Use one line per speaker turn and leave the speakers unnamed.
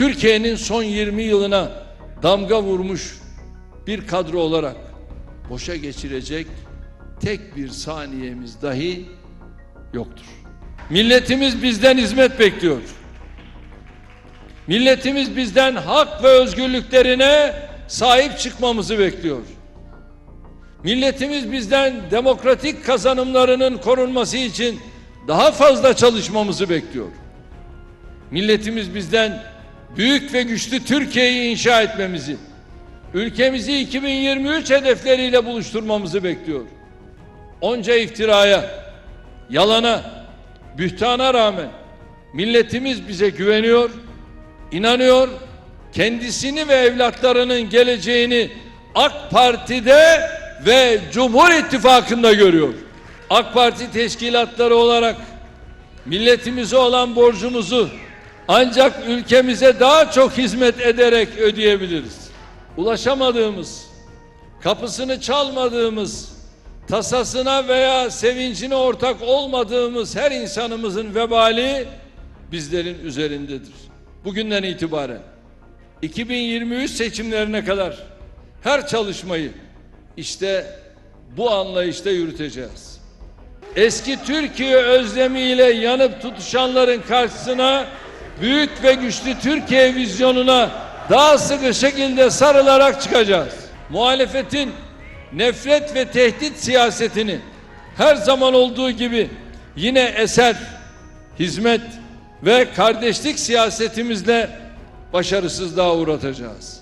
Türkiye'nin son 20 yılına damga vurmuş bir kadro olarak boşa geçirecek tek bir saniyemiz dahi yoktur. Milletimiz bizden hizmet bekliyor. Milletimiz bizden hak ve özgürlüklerine sahip çıkmamızı bekliyor. Milletimiz bizden demokratik kazanımlarının korunması için daha fazla çalışmamızı bekliyor. Milletimiz bizden büyük ve güçlü Türkiye'yi inşa etmemizi, ülkemizi 2023 hedefleriyle buluşturmamızı bekliyor. Onca iftiraya, yalana, bühtana rağmen milletimiz bize güveniyor, inanıyor, kendisini ve evlatlarının geleceğini AK Parti'de ve Cumhur İttifakı'nda görüyor. AK Parti teşkilatları olarak milletimize olan borcumuzu ancak ülkemize daha çok hizmet ederek ödeyebiliriz. Ulaşamadığımız, kapısını çalmadığımız, tasasına veya sevincine ortak olmadığımız her insanımızın vebali bizlerin üzerindedir. Bugünden itibaren 2023 seçimlerine kadar her çalışmayı işte bu anlayışta yürüteceğiz. Eski Türkiye özlemiyle yanıp tutuşanların karşısına büyük ve güçlü Türkiye vizyonuna daha sıkı şekilde sarılarak çıkacağız. Muhalefetin nefret ve tehdit siyasetini her zaman olduğu gibi yine eser, hizmet ve kardeşlik siyasetimizle başarısızlığa uğratacağız.